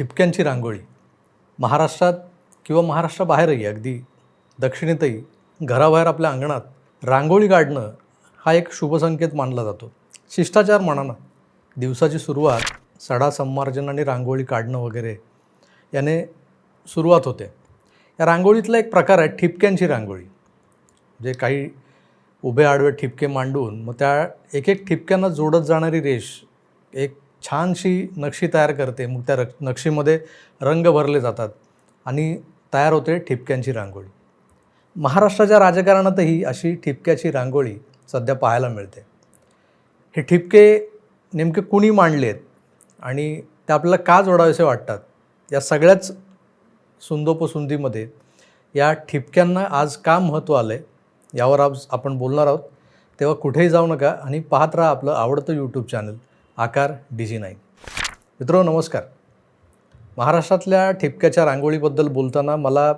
ठिपक्यांची रांगोळी. महाराष्ट्रात किंवा महाराष्ट्राबाहेरही अगदी दक्षिणेतही घराबाहेर आपल्या अंगणात रांगोळी काढणं हा एक शुभसंकेत मानला जातो. शिष्टाचार म्हणा ना दिवसाची सुरुवात सडा संमार्जन आणि रांगोळी काढणं वगैरे याने सुरुवात होते. या रांगोळीतला एक प्रकार आहे ठिपक्यांची रांगोळी. जे काही उभे आडवे ठिपके मांडून मग त्या एक एक ठिपक्यांना जोडत जाणारी रेष एक छानशी नक्षी तयार करते. मग त्या रक नक्षीमध्ये रंग भरले जातात आणि तयार होते ठिपक्यांची रांगोळी. महाराष्ट्राच्या राजकारणातही अशी ठिपक्याची रांगोळी सध्या पाहायला मिळते. हे ठिपके नेमके कुणी मांडले आहेत आणि ते आपल्याला का जोडावेसे वाटतात? या सगळ्याच सुंदोपसुंदीमध्ये या ठिपक्यांना आज का महत्त्व आलं आहे यावर आज आपण बोलणार आहोत. तेव्हा कुठेही जाऊ नका आणि पाहत राहा आपलं आवडतं YouTube channel Aakar D G मित्रो नमस्कार. महाराष्ट्रातल्या ठिपक्याच्या रांगोळीबद्दल बोलताना मला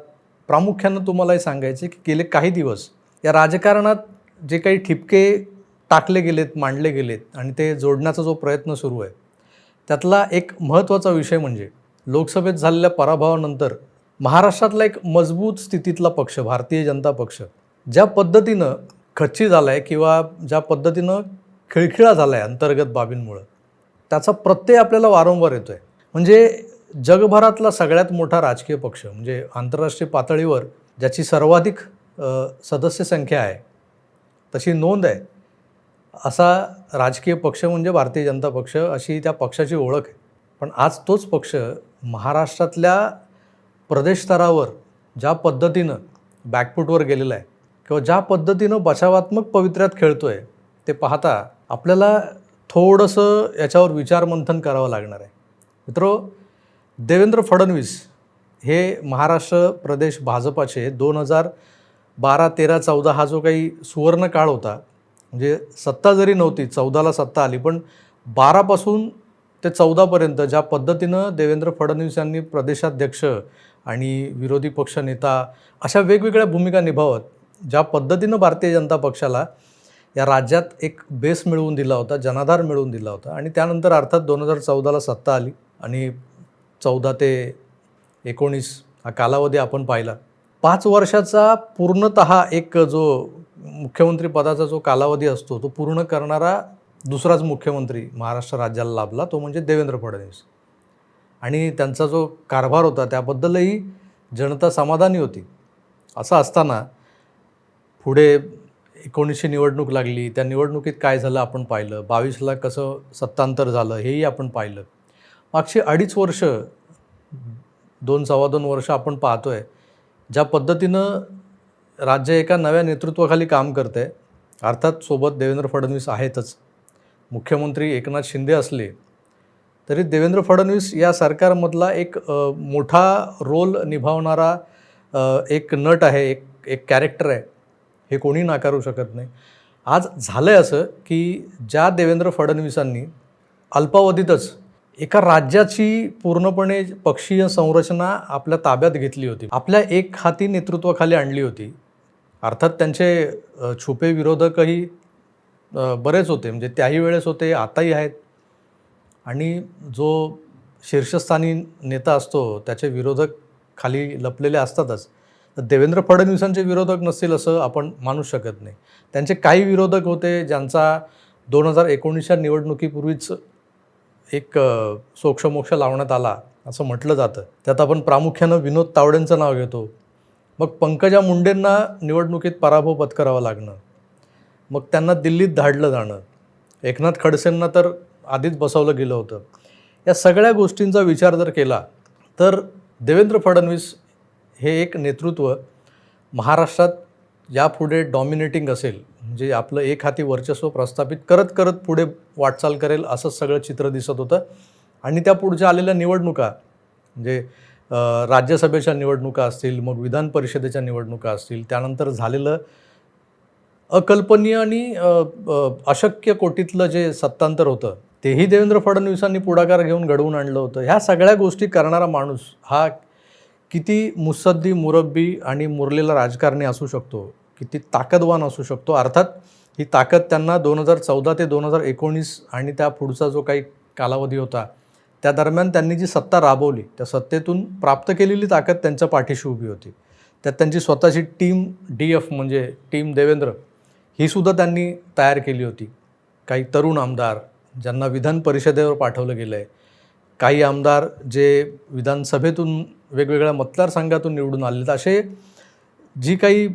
प्रामुख्यानं तुम्हाला हे सांगायचे की गेले काही दिवस या राजकारणात जे काही ठिपके टाकले गेलेत मांडले गेलेत आणि ते जोडण्याचा जो प्रयत्न सुरू आहे त्यातला एक महत्त्वाचा विषय म्हणजे लोकसभेत झालेल्या पराभवानंतर महाराष्ट्रातला एक मजबूत स्थितीतला पक्ष भारतीय जनता पक्ष ज्या पद्धतीनं खच्ची झाला आहे किंवा ज्या पद्धतीनं खिळखिळा झाला आहे अंतर्गत बाबींमुळं. त्याचा प्रत्यय आपल्याला वारंवार येतो आहे म्हणजे जगभरातला सगळ्यात मोठा राजकीय पक्ष म्हणजे आंतरराष्ट्रीय पातळीवर ज्याची सर्वाधिक सदस्य संख्या आहे तशी नोंद आहे. असा राजकीय पक्ष म्हणजे भारतीय जनता पक्ष अशी त्या पक्षाची ओळख आहे. पण आज तोच पक्ष महाराष्ट्रातल्या प्रदेश स्तरावर ज्या पद्धतीनं बॅकफूटवर गेलेला आहे किंवा ज्या पद्धतीनं बचावात्मक पवित्र्यात खेळतो आहे ते पाहता आपल्याला थोडंसं याच्यावर विचारमंथन करावं लागणार आहे. मित्रो देवेंद्र फडणवीस हे महाराष्ट्र प्रदेश भाजपाचे दोन हजार बारा तेरा चौदा हा जो काही सुवर्ण काळ होता म्हणजे सत्ता जरी नव्हती चौदाला सत्ता आली पण बारापासून ते चौदापर्यंत ज्या पद्धतीनं देवेंद्र फडणवीस यांनी प्रदेशाध्यक्ष आणि विरोधी पक्ष नेता अशा वेगवेगळ्या भूमिका निभावत ज्या पद्धतीनं भारतीय जनता पक्षाला या राज्यात एक बेस मिळवून दिला होता जनाधार मिळवून दिला होता आणि त्यानंतर अर्थात दोन हजार चौदाला सत्ता आली आणि चौदा ते एकोणीस हा कालावधी आपण पाहिला. पाच वर्षाचा पूर्णत एक जो मुख्यमंत्री पदाचा जो कालावधी असतो तो पूर्ण करणारा दुसराच मुख्यमंत्री महाराष्ट्र राज्याला लाभला तो म्हणजे देवेंद्र फडणवीस. आणि त्यांचा जो कारभार होता त्याबद्दलही जनता समाधानी होती. असं असताना पुढे एकोणीसशे निवडणूक लागली त्या निवडणुकीत काय झालं आपण पाहिलं बावीसला कसं सत्तांतर झालं हेही आपण पाहिलं. मागची अडीच वर्ष दोन सव्वा दोन वर्ष आपण पाहतो आहे ज्या पद्धतीनं राज्य एका नव्या नेतृत्वाखाली काम करतं आहे अर्थात सोबत देवेंद्र फडणवीस आहेतच. मुख्यमंत्री एकनाथ शिंदे असले तरी देवेंद्र फडणवीस या सरकारमधला एक मोठा रोल निभावणारा एक नट आहे एक एक कॅरेक्टर आहे. हे कोणी नाकारू शकत नाही. आज झालं आहे असं की ज्या देवेंद्र फडणवीसांनी अल्पावधीतच एका राज्याची पूर्णपणे पक्षीय संरचना आपल्या ताब्यात घेतली होती. आपल्या एक हाती नेतृत्वाखाली आणली होती. अर्थात त्यांचे छुपे विरोधकही बरेच होते. म्हणजे त्याही वेळेस होते आताही आहेत. आणि जो शीर्षस्थानी नेता असतो त्याचे विरोधक खाली लपलेले असतातच. तर देवेंद्र फडणवीसांचे विरोधक नसतील असं आपण मानू शकत नाही. त्यांचे काही विरोधक होते ज्यांचा दोन हजार एकोणीसच्या निवडणुकीपूर्वीच एक सोक्षमोक्ष लावण्यात आला असं म्हटलं जातं. त्यात आपण प्रामुख्यानं विनोद तावडेंचं नाव घेतो. मग पंकजा मुंडेंना निवडणुकीत पराभव पत्करावा लागणं. मग त्यांना दिल्लीत धाडलं जाणं. एकनाथ खडसेंना तर आधीच बसवलं गेलं होतं. या सगळ्या गोष्टींचा विचार जर केला तर देवेंद्र फडणवीस हे एक नेतृत्व महाराष्ट्रात यापुढे डॉमिनेटिंग असेल. म्हणजे आपलं एक हाती वर्चस्व प्रस्थापित करत करत पुढे वाटचाल करेल असं सगळं चित्र दिसत होतं. आणि त्या पुढच्या आलेल्या निवडणुका म्हणजे राज्यसभेच्या निवडणुका असतील मग विधान परिषदेच्या निवडणुका असतील त्यानंतर झालेलं अकल्पनीय आणि अशक्य कोटीतलं जे सत्तांतर होतं तेही देवेंद्र फडणवीसांनी पुढाकार घेऊन घडवून आणलं होतं. ह्या सगळ्या गोष्टी करणारा माणूस हा किती मुसद्दी मुरब्बी आणि मुरलेला राजकारणी असू शकतो किती ताकदवान असू शकतो. अर्थात ही ताकद त्यांना दोन हजार चौदा ते दोन हजार एकोणीस आणि त्या पुढचा जो काही कालावधी होता त्या दरम्यान त्यांनी जी सत्ता राबवली त्या सत्तेतून प्राप्त केलेली ताकद त्यांच्या पाठीशी उभी होती. त्यात त्यांची स्वतःची टीम डी एफ म्हणजे टीम देवेंद्र ही सुद्धा त्यांनी तयार केली होती. काही तरुण आमदार ज्यांना विधान परिषदेवर पाठवलं गेलं आहे काही आमदार जे विधानसभेतून वेगवेगळ्या मतदारसंघातून निवडून आलेत असे जी काही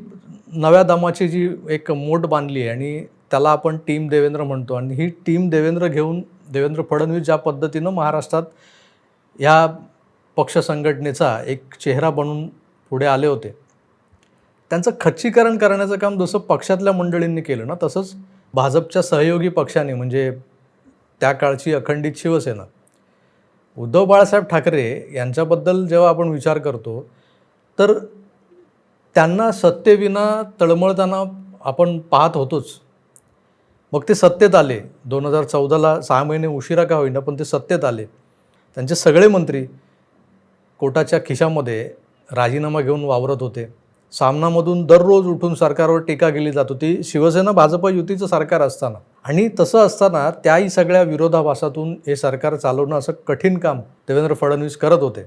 नव्या दमाची जी एक मोठ बांधली आहे आणि त्याला आपण टीम देवेंद्र म्हणतो आणि ही टीम देवेंद्र घेऊन देवेंद्र फडणवीस ज्या पद्धतीनं महाराष्ट्रात या पक्ष संघटनेचा एक चेहरा बनून पुढे आले होते. त्यांचं खच्चीकरण करण्याचं काम जसं पक्षातल्या मंडळींनी केलं ना तसंच भाजपच्या सहयोगी पक्षाने म्हणजे त्या काळची अखंडित शिवसेना उद्धव बाळासाहेब ठाकरे यांच्याबद्दल जेव्हा आपण विचार करतो तर त्यांना सत्तेविना तळमळताना आपण पाहत होतोच. मग ते सत्तेत आले. दोन हजार चौदाला सहा महिने उशिरा का होईना पण ते सत्तेत आले. त्यांचे सगळे मंत्री कोटाच्या खिशामध्ये राजीनामा घेऊन वावरत होते. सामनामधून दररोज उठून सरकारवर टीका केली जात होती. शिवसेना भाजप युतीचं सरकार असताना. आणि तसं असताना त्याही सगळ्या विरोधाभासातून हे सरकार चालवणं असं कठीण काम देवेंद्र फडणवीस करत होते.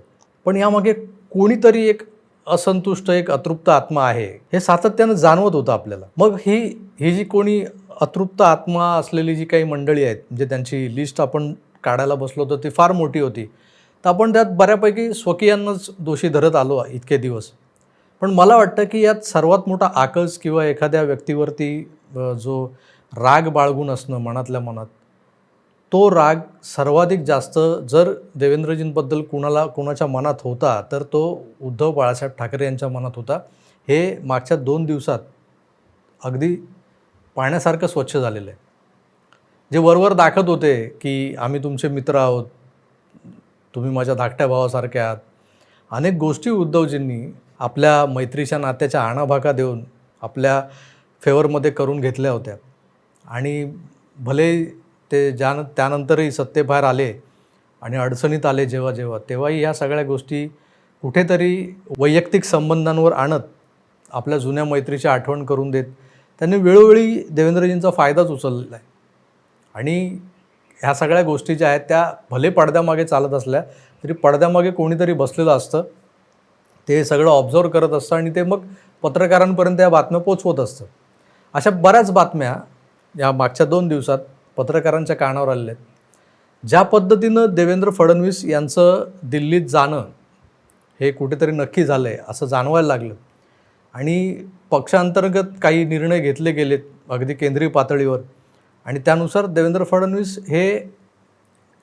पण यामागे कोणीतरी एक असंतुष्ट एक अतृप्त आत्मा आहे हे सातत्यानं जाणवत होतं आपल्याला. मग ही ही जी कोणी अतृप्त आत्मा असलेली जी काही मंडळी आहेत म्हणजे त्यांची लिस्ट आपण काढायला बसलो तर ती फार मोठी होती. तर आपण त्यात बऱ्यापैकी स्वकीयांनाच दोषी धरत आलो इतके दिवस. पण मला वाटतं की यात सर्वात मोठा आकस किंवा एखाद्या व्यक्तीवरती जो राग बाळगून असणं मनातल्या मनात. तो राग सर्वाधिक जास्त जर देवेंद्रजींबद्दल कुणाला कुणाच्या मनात होता तर तो उद्धव बाळासाहेब ठाकरे यांच्या मनात होता. हे मागच्या दोन दिवसात अगदी पाण्यासारखं स्वच्छ झालेलं आहे. जे वरवर दाखवत होते की आम्ही तुमचे मित्र आहोत तुम्ही माझ्या धाकट्या भावासारख्या आहात. अनेक गोष्टी उद्धवजींनी आपल्या मैत्रीच्या नात्याच्या आणाभाका देऊन आपल्या फेवरमध्ये करून घेतल्या होत्या. आणि भले ते ज्या त्यानंतरही सत्तेबाहेर आले आणि अडचणीत आले जेव्हा जेव्हा तेव्हाही ह्या सगळ्या गोष्टी कुठेतरी वैयक्तिक संबंधांवर आणत आपल्या जुन्या मैत्रीची आठवण करून देत त्यांनी वेळोवेळी देवेंद्रजींचा फायदाच उचलला आहे. आणि ह्या सगळ्या गोष्टी ज्या आहेत त्या भले पडद्यामागे चालत असल्या तरी पडद्यामागे कोणीतरी बसलेलं असतं. ते सगळं ऑब्झर्व करत असतं आणि ते मग पत्रकारांपर्यंत या बातम्या पोचवत असतं. अशा बऱ्याच बातम्या या मागच्या दोन दिवसात पत्रकारांच्या कानावर आलेले आहेत. ज्या पद्धतीनं देवेंद्र फडणवीस यांचं दिल्लीत जाणं हे कुठेतरी नक्की झालं आहे असं जाणवायला लागलं. आणि पक्षांतर्गत काही निर्णय घेतले गेलेत अगदी केंद्रीय पातळीवर. आणि त्यानुसार देवेंद्र फडणवीस हे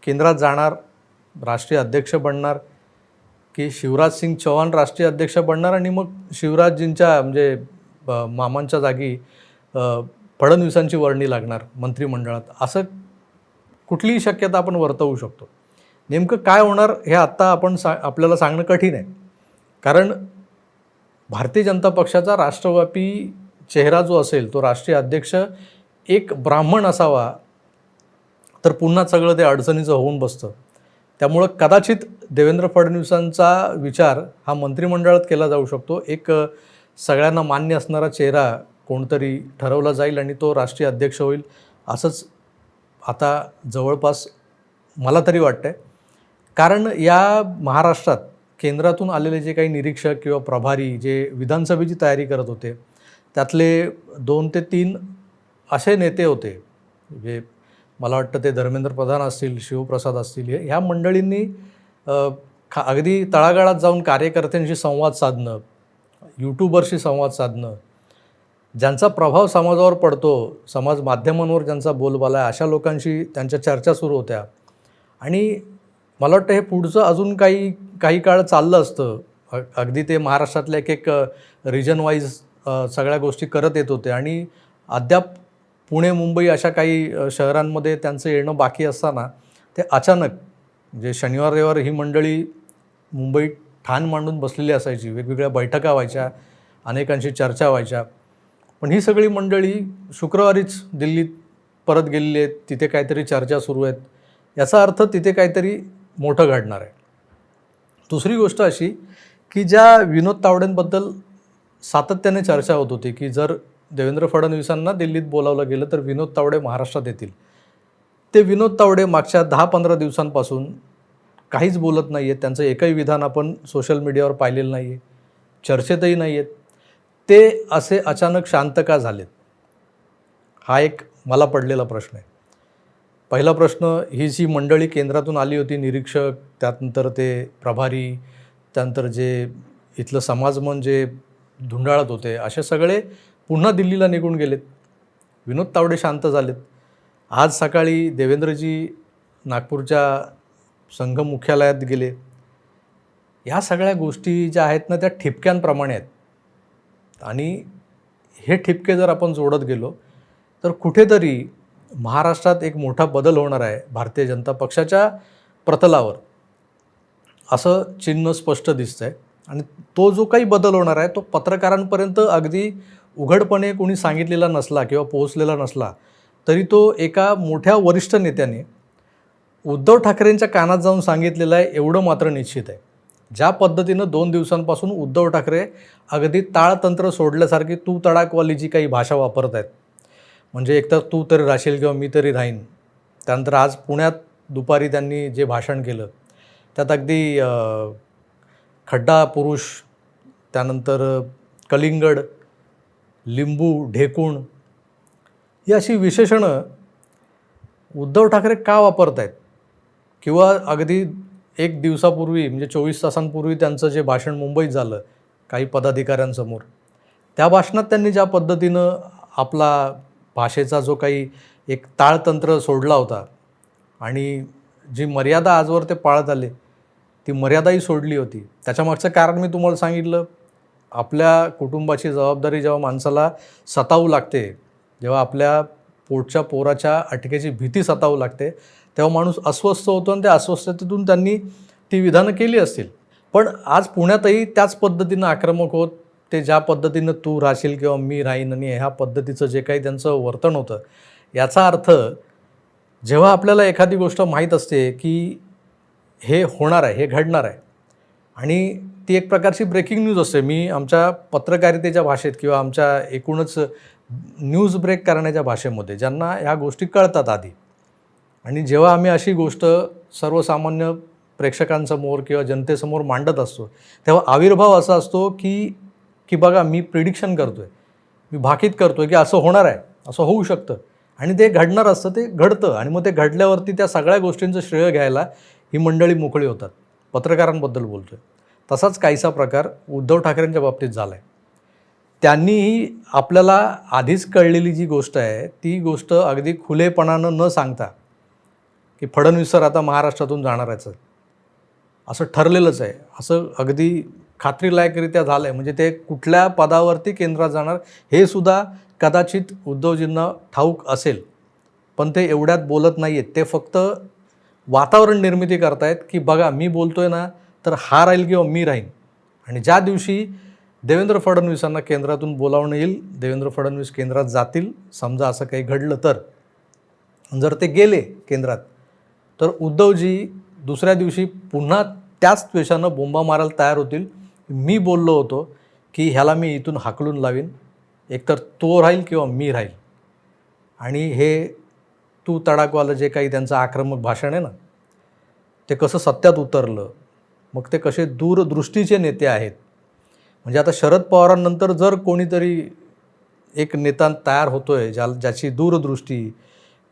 केंद्रात जाणार राष्ट्रीय अध्यक्ष बनणार की शिवराज सिंग चौहान राष्ट्रीय अध्यक्ष बनणार आणि मग शिवराजजींच्या म्हणजे मामांच्या जागी फडणवीसांची वर्णी लागणार मंत्रिमंडळात. असं कुठलीही शक्यता आपण वर्तवू शकतो. नेमकं काय होणार हे आत्ता आपण सा आपल्याला सांगणं कठीण आहे. कारण भारतीय जनता पक्षाचा राष्ट्रव्यापी चेहरा जो असेल तो राष्ट्रीय अध्यक्ष एक ब्राह्मण असावा तर पुन्हा सगळं ते अडचणीचं होऊन बसतं. त्यामुळं कदाचित देवेंद्र फडणवीसांचा विचार हा मंत्रिमंडळात केला जाऊ शकतो. एक सगळ्यांना मान्य असणारा चेहरा कोणतरी ठरवला जाईल आणि तो राष्ट्रीय अध्यक्ष होईल असंच आता जवळपास मला तरी वाटतंय. कारण या महाराष्ट्रात केंद्रातून आलेले जे काही निरीक्षक किंवा प्रभारी जे विधानसभेची तयारी करत होते त्यातले दोन ते तीन असे नेते होते जे मला वाटतं ते धर्मेंद्र प्रधान असतील शिवप्रसाद असतील हे ह्या मंडळींनी खा अगदी तळागाळात जाऊन कार्यकर्त्यांशी संवाद साधणं यूट्यूबरशी संवाद साधणं ज्यांचा प्रभाव समाजावर पडतो समाज माध्यमांवर ज्यांचा बोलबाला आहे अशा लोकांशी त्यांच्या चर्चा सुरू होत्या. आणि मला वाटतं हे पुढचं अजून काही काही काळ चाललं असतं. अगदी ते महाराष्ट्रातल्या एक एक रिजन वाईज सगळ्या गोष्टी करत येत होते. आणि अद्याप पुणे मुंबई अशा काही शहरांमध्ये त्यांचं येणं बाकी असताना ते अचानक म्हणजे शनिवार रविवार ही मंडळी मुंबईत ठाण मांडून बसलेली असायची. वेगवेगळ्या बैठका व्हायच्या अनेकांशी चर्चा व्हायच्या. पण ही सगळी मंडळी शुक्रवारीच दिल्लीत परत गेलेली आहेत. तिथे काहीतरी चर्चा सुरू आहेत. याचा अर्थ तिथे काहीतरी मोठं घडणार आहे. दुसरी गोष्ट अशी की ज्या विनोद तावडेंबद्दल सातत्याने चर्चा होत होती की जर देवेंद्र फडणवीसांना दिल्लीत बोलावलं गेलं तर विनोद तावडे महाराष्ट्रात येतील. ते विनोद तावडे मागच्या दहा पंधरा दिवसांपासून काहीच बोलत नाही आहेत त्यांचं एकही विधान आपण सोशल मीडियावर पाहिलेलं नाही आहे चर्चेतही नाही आहेत ते असे अचानक शांत का झालेत? हा एक मला पडलेला प्रश्न आहे. पहिला प्रश्न ही जी मंडळी केंद्रातून आली होती निरीक्षक त्यानंतर ते प्रभारी त्यानंतर जे इथलं समाजमन जे धुंडाळत होते असे सगळे पुन्हा दिल्लीला निघून गेलेत. विनोद तावडे शांत झालेत. आज सकाळी देवेंद्रजी नागपूरच्या संघ मुख्यालयात गेले. ह्या सगळ्या गोष्टी ज्या आहेत ना त्या ठिपक्यांप्रमाणे आहेत. आणि हे ठिपके जर आपण जोडत गेलो तर कुठेतरी महाराष्ट्रात एक मोठा बदल होणार आहे भारतीय जनता पक्षाच्या प्रतलावर. असं चिन्ह स्पष्ट दिसतं आहे आणि तो जो काही बदल होणार आहे तो पत्रकारांपर्यंत अगदी उघडपणे कोणी सांगितलेला नसला किंवा पोहोचलेला नसला तरी तो एका मोठ्या वरिष्ठ नेत्याने उद्धव ठाकरेंच्या कानात जाऊन सांगितलेलं आहे एवढं मात्र निश्चित आहे. ज्या पद्धतीनं दोन दिवसांपासून उद्धव ठाकरे अगदी ताळतंत्र सोडल्यासारखी तू तडाकवाली जी काही भाषा वापरत आहेत. म्हणजे एकतर तू तरी राहशील किंवा मी तरी राहीन. त्यानंतर आज पुण्यात दुपारी त्यांनी जे भाषण केलं त्यात अगदी खड्डा पुरुष त्यानंतर कलिंगड लिंबू ढेकूण ही अशी विशेषणं उद्धव ठाकरे का वापरत आहेत? किंवा अगदी एक दिवसापूर्वी म्हणजे चोवीस तासांपूर्वी त्यांचं जे भाषण मुंबईत झालं काही पदाधिकाऱ्यांसमोर त्या भाषणात त्यांनी ज्या पद्धतीनं आपला भाषेचा जो काही एक ताळतंत्र सोडला होता आणि जी मर्यादा आजवर ते पाळत आले ती मर्यादाही सोडली होती. त्याच्यामागचं कारण मी तुम्हाला सांगितलं आपल्या कुटुंबाची जबाबदारी जेव्हा माणसाला सतावू लागते जेव्हा आपल्या पोटच्या पोराच्या अटकेची भीती सतावू लागते तेव्हा माणूस अस्वस्थ होतो आणि त्या अस्वस्थतेतून त्यांनी ती विधानं केली असतील. पण आज पुण्यातही त्याच पद्धतीनं आक्रमक होत ते ज्या पद्धतीनं तू राहशील किंवा मी राहीन आणि ह्या पद्धतीचं जे काही त्यांचं वर्तन होतं याचा अर्थ जेव्हा आपल्याला एखादी गोष्ट माहीत असते की हे होणार आहे हे घडणार आहे आणि ती एक प्रकारची ब्रेकिंग न्यूज असते. मी आमच्या पत्रकारितेच्या भाषेत किंवा आमच्या एकूणच न्यूज ब्रेक करण्याच्या भाषेमध्ये ज्यांना ह्या गोष्टी कळतात आधी आणि जेव्हा आम्ही अशी गोष्ट सर्वसामान्य प्रेक्षकांसमोर किंवा जनतेसमोर मांडत असतो तेव्हा आविर्भाव असा असतो की की बघा मी प्रिडिक्शन करतो आहे मी भाकीत करतो आहे की असं होणार आहे असं होऊ शकतं. आणि ते घडणार असतं ते घडतं. आणि मग ते घडल्यावरती त्या सगळ्या गोष्टींचं श्रेय घ्यायला ही मंडळी मोकळी होतात. पत्रकारांबद्दल बोलतो आहे तसाच काहीसा प्रकार उद्धव ठाकरेंच्या बाबतीत झाला आहे त्यांनीही आपल्याला आधीच कळलेली जी गोष्ट आहे ती गोष्ट अगदी खुलेपणानं न सांगता की फडणवीस सर आता महाराष्ट्रातून जाणारच आहेत असं ठरलेलंच आहे. असं अगदी खात्रीलायकरित्या झालं आहे म्हणजे ते कुठल्या पदावरती केंद्रात जाणार हे सुद्धा कदाचित उद्धवजींना ठाऊक असेल. पण ते एवढ्यात बोलत नाही आहेत ते फक्त वातावरण निर्मिती करतायत की बघा मी बोलतो आहे ना तर हा राहील किंवा मी राहीन. आणि ज्या दिवशी देवेंद्र फडणवीसांना केंद्रातून बोलावणं येईल देवेंद्र फडणवीस केंद्रात जातील. समजा असं काही घडलं तर. जर ते गेले केंद्रात तर उद्धवजी दुसऱ्या दिवशी पुन्हा त्याच द्वेषानं बोंबा मारायला तयार होतील. मी बोललो होतो की ह्याला मी इथून हाकलून लावीन. एकतर तो राहील किंवा मी राहील. आणि हे तू तडाकवालं जे काही त्यांचं आक्रमक भाषण आहे ना ते कसं सत्यात उतरलं मग ते कसे दूरदृष्टीचे नेते आहेत. म्हणजे आता शरद पवारांनंतर जर कोणीतरी एक नेता तयार होतो आहे ज्या ज्याची दूरदृष्टी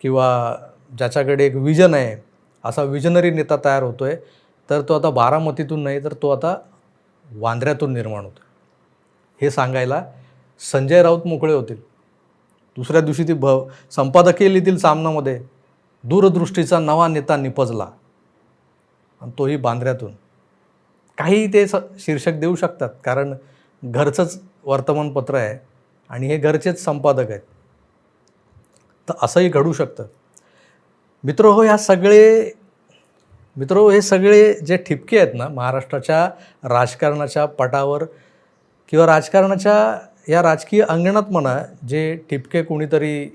किंवा ज्याच्याकडे एक विजन आहे असा विजनरी नेता तयार होतो आहे तर तो आता बारामतीतून नाही तर तो आता वांद्र्यातून निर्माण होतो हे सांगायला संजय राऊत मोकळे होतील. दुसऱ्या दिवशी ती भ संपादकीय लिहितील सामनामध्ये दूरदृष्टीचा नवा नेता निपजला. आणि तोही बांद्र्यातून. काही ते स शीर्षक देऊ शकतात कारण घरचंच वर्तमानपत्र आहे आणि हे घरचेच संपादक आहेत. तर असंही घडू शकतं. मित्र हो ह्या सगळे मित्र हो, हे सगळे जे ठिपके आहेत ना महाराष्ट्राच्या राजकारणाच्या पटावर किंवा राजकारणाच्या या राजकीय अंगणात म्हणा जे ठिपके कोणीतरी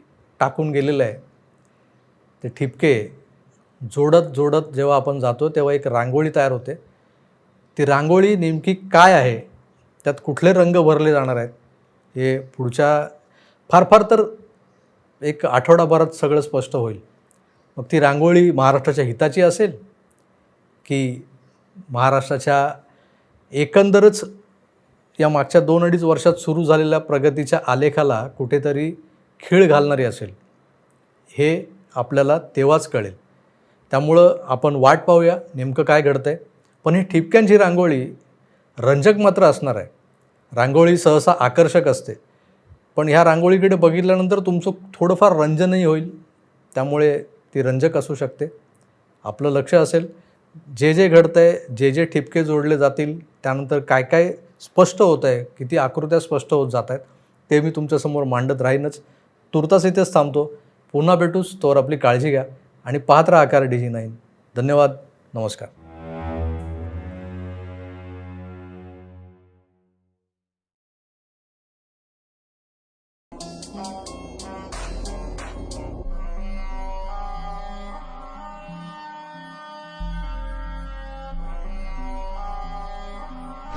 टाकून गेलेलं आहे ते ठिपके जोडत जोडत जेव्हा आपण जातो तेव्हा एक रांगोळी तयार होते. ती रांगोळी नेमकी काय आहे? त्यात कुठले रंग भरले जाणार आहेत? हे पुढच्या फार फार तर एक आठवडाभरात सगळं स्पष्ट होईल. मग ती रांगोळी महाराष्ट्राच्या हिताची असेल की महाराष्ट्राच्या एकंदरच या मागच्या दोन अडीच वर्षात सुरू झालेल्या प्रगतीच्या आलेखाला कुठेतरी खीळ घालणारी असेल? हे आपल्याला तेव्हाच कळेल. त्यामुळं आपण वाट पाहूया नेमकं काय घडतं आहे पण ही ठिपक्यांची रांगोळी रंजक मात्र असणार आहे. रांगोळी सहसा आकर्षक असते. पण ह्या रांगोळीकडे बघितल्यानंतर तुमचं थोडंफार रंजनही होईल. त्यामुळे ती रंजक असू शकते. आपलं लक्ष असेल जे जे घडतं आहे जे जे ठिपके जोडले जातील त्यानंतर काय काय स्पष्ट होत आहे किती आकृत्या स्पष्ट होत जात आहेत ते मी तुमच्यासमोर मांडत राहीनच. तुर्तास इथेच थांबतो. पुन्हा भेटूच तोवर आपली काळजी घ्या आणि पाहत राहा आकार डी जी नाईन धन्यवाद. नमस्कार.